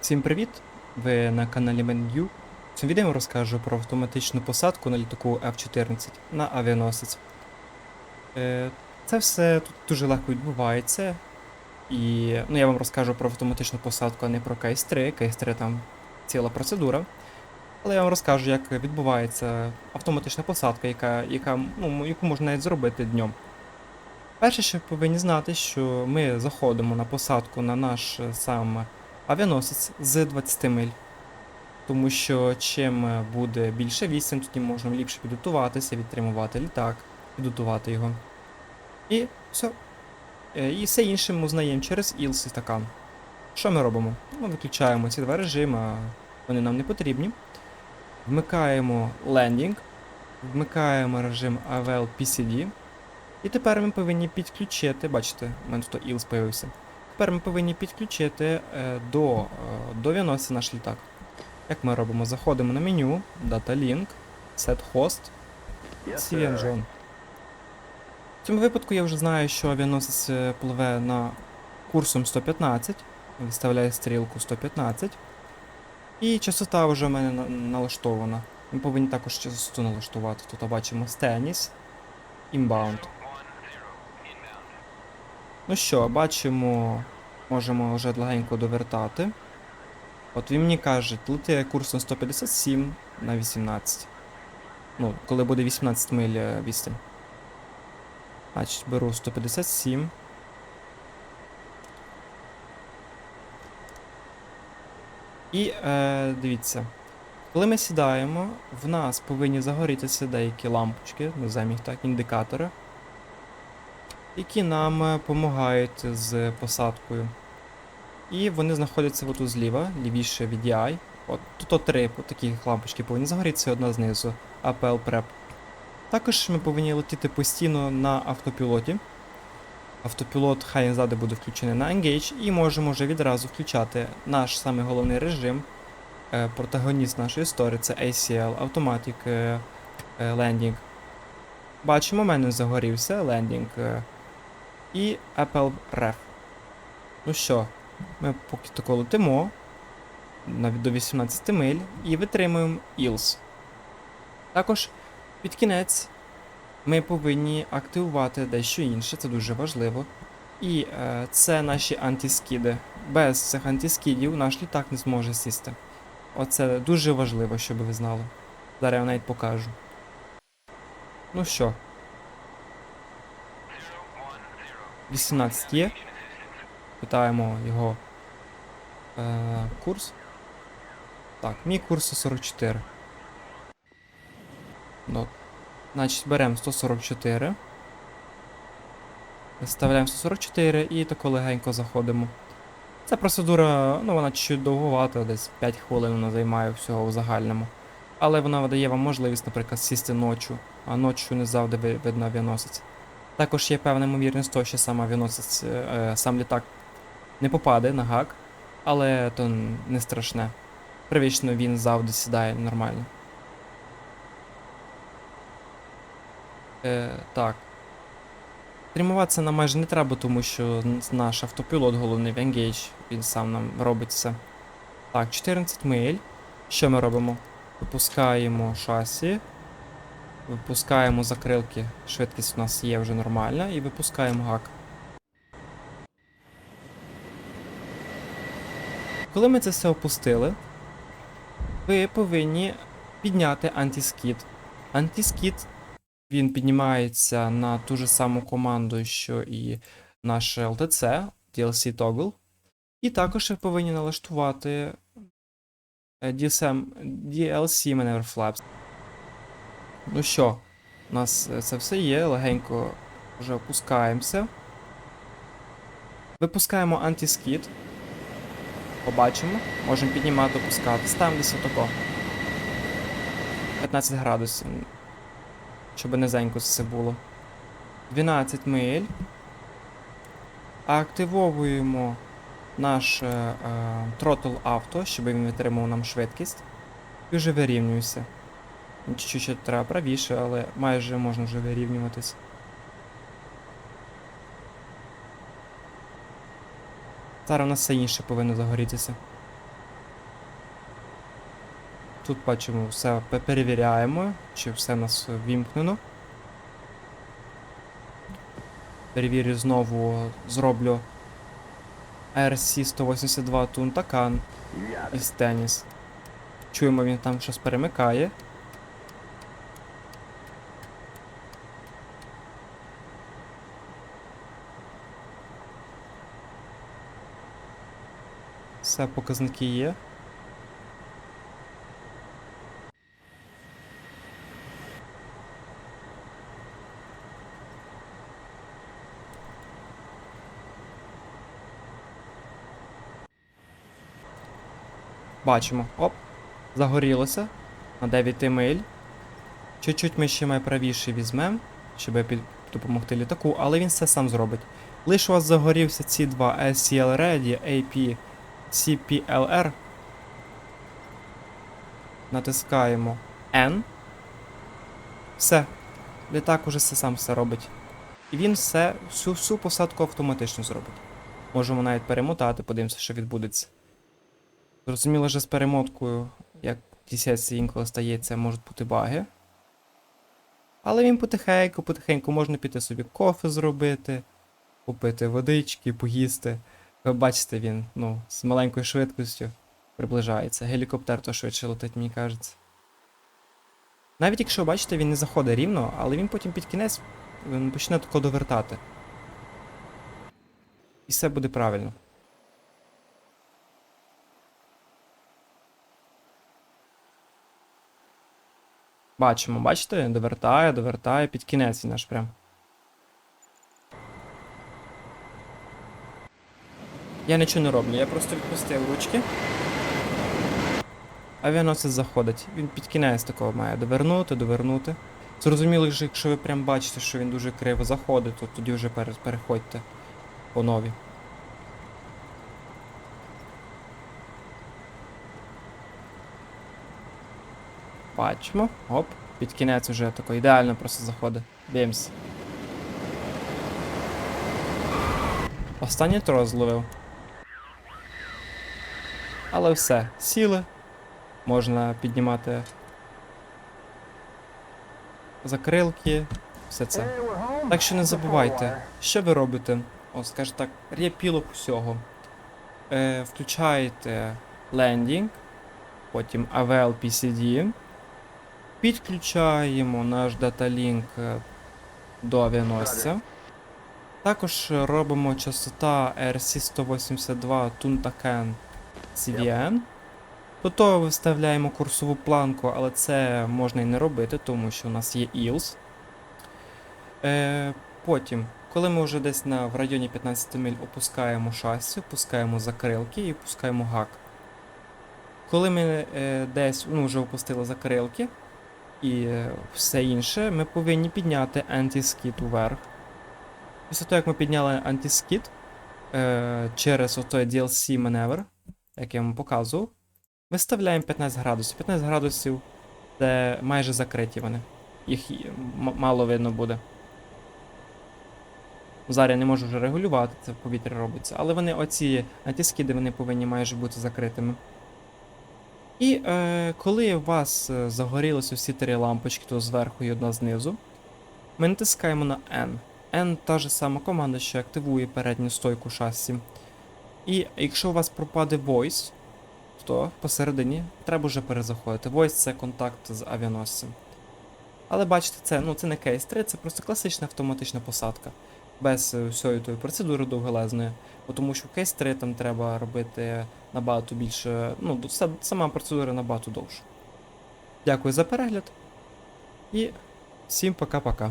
Всім привіт! Ви на каналі Меню. В цьому відео розкажу про автоматичну посадку на літаку F-14 на авіаносець. Е, Це все тут дуже легко відбувається. І ну, я вам розкажу про автоматичну посадку, а не про кейс 3. Кейс 3 там ціла процедура. Але я вам розкажу, як відбувається автоматична посадка, яка, яка, ну, яку можна навіть зробити днем. Перше, що ви повинні знати, що ми заходимо на посадку на наш е, сам авіаносець з 20 миль. Тому що чим е, буде більше відстань, тоді можна ліпше підготуватися, відтримувати літак, підготувати його. І все. І все інше ми узнаємо через ILS і стакан. Що ми робимо? Ми виключаємо ці два режими, вони нам не потрібні. Вмикаємо лендінг, вмикаємо режим AVL PCD. І тепер ми повинні підключити, бачите, у мене тут ILS появився. Тепер ми повинні підключити е, до, е, до авіаносця наш літак. Як ми робимо? Заходимо на меню, Data Link, Set Host, CVN Zone. В цьому випадку я вже знаю, що авіаносець пливе на курсом 115, виставляє стрілку 115. І частота вже в мене налаштована. Ми повинні також частоту налаштувати. Тут бачимо Stennis, Inbound. Ну що, бачимо, можемо вже легенько довертати. От він мені каже, лети курсом 157 на 18. Ну, коли буде 18 миль е, відстань. Значить, беру 157. І е, дивіться. Коли ми сідаємо, в нас повинні загорітися деякі лампочки, називаємо їх так, індикатори які нам допомагають з посадкою. І вони знаходяться отут зліва, лівіше від DI. От тут три такі лампочки повинні загорітися, одна знизу, APL Prep. Також ми повинні летіти постійно на автопілоті. Автопілот хай він ззаду буде включений на Engage, і можемо вже відразу включати наш самий головний режим. Е, Протагоніст нашої історії це ACL, Automatic е, е, Landing. Бачимо, у мене загорівся лендінг е, і Apple Ref. Ну що, ми поки тако летимо до 18 миль і витримуємо ILS. Також під кінець ми повинні активувати дещо інше, це дуже важливо. І е, це наші антискіди. Без цих антискідів наш літак не зможе сісти. Оце дуже важливо, щоб ви знали. Зараз я навіть покажу. Ну що? 18 є. Питаємо його е, курс. Так, мій курс 144. Ну, значить, беремо 144. Виставляємо 144 і тако легенько заходимо. Ця процедура, ну вона чуть довгувата, десь 5 хвилин вона займає всього в загальному. Але вона видає вам можливість, наприклад, сісти ночу, а ночі не завжди ви- видно авіаносець. Також є певна ймовірність того, що сам авіаносець, е, сам літак не попаде на гак, але то не страшне. Привично він завжди сідає нормально. Е, так. Тримуватися нам майже не треба, тому що наш автопілот головний в Engage, він сам нам робить все. Так, 14 миль. Що ми робимо? Випускаємо шасі. Випускаємо закрилки. Швидкість у нас є вже нормальна. І випускаємо гак. Коли ми це все опустили, ви повинні підняти антискіт. Антискіт він піднімається на ту ж саму команду, що і наше LTC, DLC Toggle. І також ви повинні налаштувати DSM, DLC Maneuver Flaps. Ну що, у нас е, це все є, легенько вже опускаємося. Випускаємо антискіт. Побачимо. Можемо піднімати, опускати. Ставимо десь отако. 15 градусів. Щоб низенько все було. 12 миль. Активовуємо наш е, е, Auto, щоб він витримав нам швидкість. І вже вирівнююся. Чуть-чуть ще треба правіше, але майже можна вже вирівнюватись. Зараз у нас все інше повинно загорітися. Тут бачимо, все перевіряємо, чи все в нас вімкнено. Перевірю знову, зроблю RC-182 Тунтакан із теніс. Чуємо, він там щось перемикає. Все, показники є. Бачимо. Оп. Загорілося. На 9 миль. Чуть-чуть ми ще правіше візьмемо, щоб допомогти літаку, але він все сам зробить. Лише у вас загорівся ці два SCL Ready, AP CPLR. Натискаємо N. Все. Літак уже все сам все робить. І він все, всю, всю посадку автоматично зробить. Можемо навіть перемотати, подивимося, що відбудеться. Зрозуміло, що з перемоткою, як в інколи стається, можуть бути баги. Але він потихеньку, потихеньку можна піти собі кофе зробити, купити водички, поїсти. Ви бачите, він ну, з маленькою швидкістю приближається. Гелікоптер то швидше летить, мені кажеться. Навіть якщо бачите, він не заходить рівно, але він потім під кінець почне тако довертати. І все буде правильно. Бачимо, бачите, довертає, довертає, під кінець він аж прям. Я нічого не роблю, я просто відпустив ручки. Авіаносець заходить. Він під кінець такого має довернути, довернути. Зрозуміло, що якщо ви прям бачите, що він дуже криво заходить, то тоді вже переходьте по нові. Бачимо. Оп. Під кінець вже тако ідеально просто заходить. Дивимось. Останній трос зловив. Але все, сіли. Можна піднімати закрилки, все це. Так що не забувайте, що ви робите. О, скажімо так, репілок усього. Е, включаєте лендінг, потім AVL PCD. Підключаємо наш даталінк до авіаносця. Також робимо частота RC182 Tuntaken CVN. До того виставляємо курсову планку, але це можна і не робити, тому що у нас є ILS. Е, потім, коли ми вже десь на, в районі 15 миль опускаємо шасі, опускаємо закрилки і опускаємо гак. Коли ми е, десь ну, вже опустили закрилки і е, все інше, ми повинні підняти антискіт уверх. Після того, як ми підняли антискіт е, через отой DLC маневр, як я вам показував, виставляємо 15 градусів. 15 градусів це майже закриті вони. Їх мало видно буде. Зараз я не можу вже регулювати, це в повітрі робиться, але вони оці антискіди вони повинні майже бути закритими. І е, коли у вас е, загорілися всі три лампочки, то зверху і одна знизу, ми натискаємо на N. N та ж сама команда, що активує передню стойку шасі. І якщо у вас пропаде voice, то посередині треба вже перезаходити. Voice це контакт з авіаносцем. Але бачите, це, ну, це не кейс 3, це просто класична автоматична посадка. Без е, всієї тої процедури довгелезної. Бо Тому що кейс 3 там треба робити набагато більше. Ну, сама процедура набагато довша. Дякую за перегляд. І всім пока-пока.